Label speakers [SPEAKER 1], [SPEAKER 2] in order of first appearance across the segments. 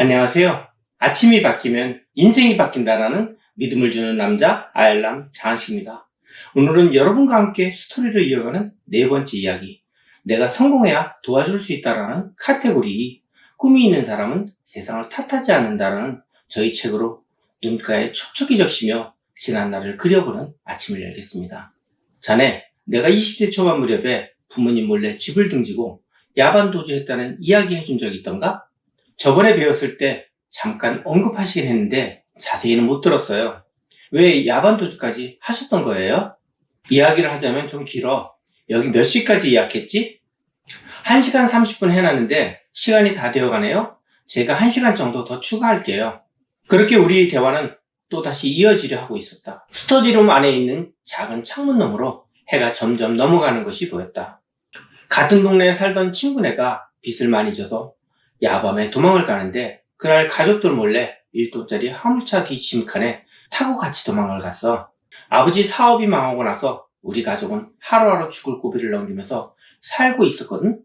[SPEAKER 1] 안녕하세요. 아침이 바뀌면 인생이 바뀐다라는 믿음을 주는 남자 아일람 장한식입니다. 오늘은 여러분과 함께 스토리를 이어가는 네 번째 이야기. 내가 성공해야 도와줄 수 있다라는 카테고리. 꿈이 있는 사람은 세상을 탓하지 않는다라는 저희 책으로 눈가에 촉촉이 적시며 지난 날을 그려보는 아침을 열겠습니다. 자네, 내가 20대 초반 무렵에 부모님 몰래 집을 등지고 야반도주했다는 이야기 해준 적 있던가? 저번에 배웠을 때 잠깐 언급하시긴 했는데 자세히는 못 들었어요. 왜 야반도주까지 하셨던 거예요? 이야기를 하자면 좀 길어. 여기 몇 시까지 예약했지? 1시간 30분 해놨는데 시간이 다 되어가네요? 제가 1시간 정도 더 추가할게요. 그렇게 우리 대화는 또다시 이어지려 하고 있었다. 스터디룸 안에 있는 작은 창문 너머로 해가 점점 넘어가는 것이 보였다. 같은 동네에 살던 친구네가 빚을 많이 져서 야밤에 도망을 가는데 그날 가족들 몰래 1돈짜리 화물차 뒤 짐칸에 타고 같이 도망을 갔어. 아버지 사업이 망하고 나서 우리 가족은 하루하루 죽을 고비를 넘기면서 살고 있었거든.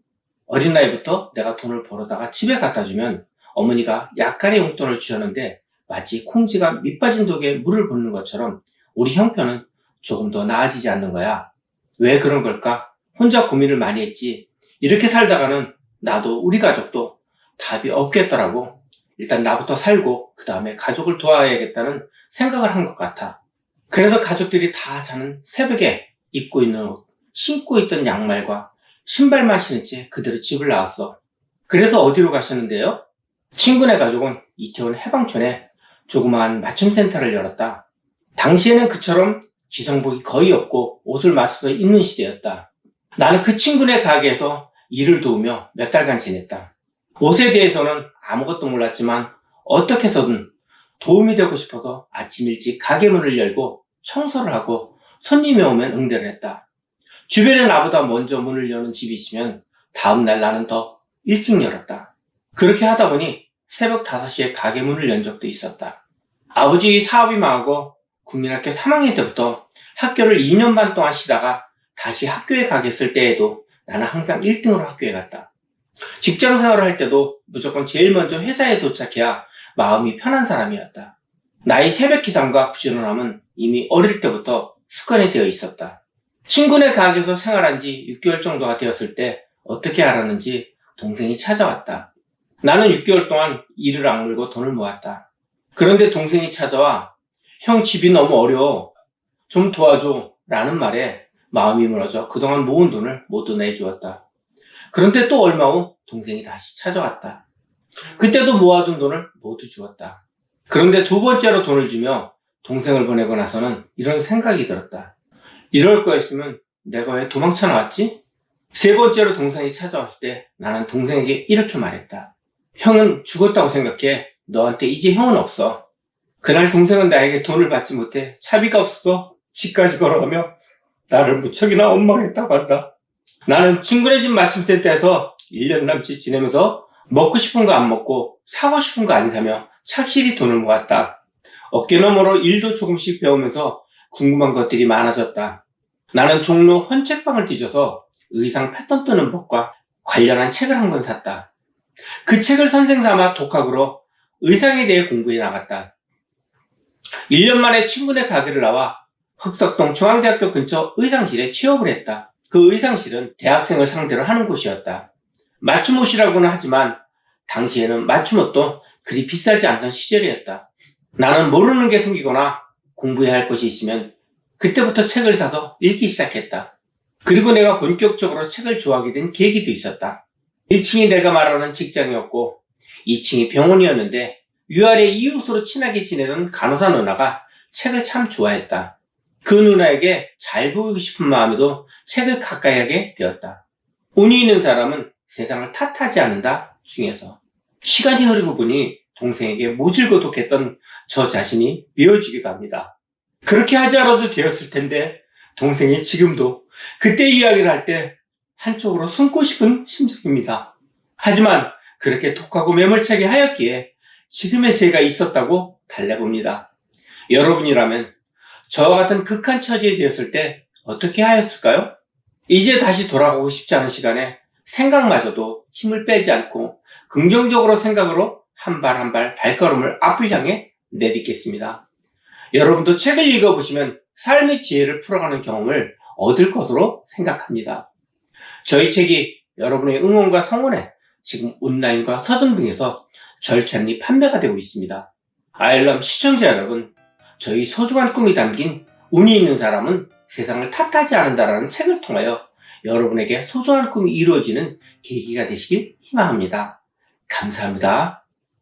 [SPEAKER 1] 어린 나이부터 내가 돈을 벌어다가 집에 갖다 주면 어머니가 약간의 용돈을 주셨는데 마치 콩쥐가 밑빠진 독에 물을 붓는 것처럼 우리 형편은 조금 더 나아지지 않는 거야. 왜 그런 걸까? 혼자 고민을 많이 했지. 이렇게 살다가는 나도 우리 가족도 답이 없겠더라고. 일단 나부터 살고 그 다음에 가족을 도와야겠다는 생각을 한 것 같아. 그래서 가족들이 다 자는 새벽에 입고 있는 옷, 신고 있던 양말과 신발만 신은 채 그대로 집을 나왔어. 그래서 어디로 가셨는데요? 친구네 가족은 이태원 해방촌에 조그마한 맞춤센터를 열었다. 당시에는 그처럼 기성복이 거의 없고 옷을 맞춰서 입는 시대였다. 나는 그 친구네 가게에서 일을 도우며 몇 달간 지냈다. 옷에 대해서는 아무것도 몰랐지만 어떻게 해서든 도움이 되고 싶어서 아침 일찍 가게 문을 열고 청소를 하고 손님이 오면 응대를 했다. 주변에 나보다 먼저 문을 여는 집이 있으면 다음날 나는 더 일찍 열었다. 그렇게 하다 보니 새벽 5시에 가게 문을 연 적도 있었다. 아버지 사업이 망하고 국민학교 3학년 때부터 학교를 2년 반 동안 쉬다가 다시 학교에 가겠을 때에도 나는 항상 1등으로 학교에 갔다. 직장 생활을 할 때도 무조건 제일 먼저 회사에 도착해야 마음이 편한 사람이었다. 나의 새벽 기상과 부지런함은 이미 어릴 때부터 습관이 되어 있었다. 친구네 가게에서 생활한 지 6개월 정도가 되었을 때 어떻게 알았는지 동생이 찾아왔다. 나는 6개월 동안 일을 악물고 돈을 모았다. 그런데 동생이 찾아와 형 집이 너무 어려워. 좀 도와줘. 라는 말에 마음이 무너져 그동안 모은 돈을 모두 내주었다. 그런데 또 얼마 후 동생이 다시 찾아왔다. 그때도 모아둔 돈을 모두 주었다. 그런데 두 번째로 돈을 주며 동생을 보내고 나서는 이런 생각이 들었다. 이럴 거였으면 내가 왜 도망쳐 나왔지? 세 번째로 동생이 찾아왔을 때 나는 동생에게 이렇게 말했다. 형은 죽었다고 생각해. 너한테 이제 형은 없어. 그날 동생은 나에게 돈을 받지 못해 차비가 없어서 집까지 걸어가며 나를 무척이나 원망했다고 한다. 나는 친구네 집 맞춤센터에서 1년 남짓 지내면서 먹고 싶은 거 안 먹고 사고 싶은 거 안 사며 착실히 돈을 모았다. 어깨너머로 일도 조금씩 배우면서 궁금한 것들이 많아졌다. 나는 종로 헌책방을 뒤져서 의상 패턴 뜨는 법과 관련한 책을 한 권 샀다. 그 책을 선생 삼아 독학으로 의상에 대해 공부해 나갔다. 1년 만에 친구네 가게를 나와 흑석동 중앙대학교 근처 의상실에 취업을 했다. 그 의상실은 대학생을 상대로 하는 곳이었다. 맞춤 옷이라고는 하지만 당시에는 맞춤 옷도 그리 비싸지 않던 시절이었다. 나는 모르는 게 생기거나 공부해야 할 것이 있으면 그때부터 책을 사서 읽기 시작했다. 그리고 내가 본격적으로 책을 좋아하게 된 계기도 있었다. 1층이 내가 말하는 직장이었고 2층이 병원이었는데 유아의 이웃으로 친하게 지내던 간호사 누나가 책을 참 좋아했다. 그 누나에게 잘 보이고 싶은 마음에도 책을 가까이 하게 되었다. 운이 있는 사람은 세상을 탓하지 않는다 중에서 시간이 흐르고 보니 동생에게 모질고독했던 저 자신이 미워지기도 합니다. 그렇게 하지 않아도 되었을 텐데 동생이 지금도 그때 이야기를 할 때 한쪽으로 숨고 싶은 심정입니다. 하지만 그렇게 독하고 매몰차게 하였기에 지금의 제가 있었다고 달래봅니다. 여러분이라면 저와 같은 극한 처지에 되었을 때 어떻게 하였을까요? 이제 다시 돌아가고 싶지 않은 시간에 생각마저도 힘을 빼지 않고 긍정적으로 생각으로 한 발 한 발 발걸음을 앞을 향해 내딛겠습니다. 여러분도 책을 읽어보시면 삶의 지혜를 풀어가는 경험을 얻을 것으로 생각합니다. 저희 책이 여러분의 응원과 성원에 지금 온라인과 서점 등에서 절찬리 판매가 되고 있습니다. 아일람 시청자 여러분, 저희 소중한 꿈이 담긴 운이 있는 사람은 세상을 탓하지 않는다라는 책을 통하여 여러분에게 소중한 꿈이 이루어지는 계기가 되시길 희망합니다. 감사합니다.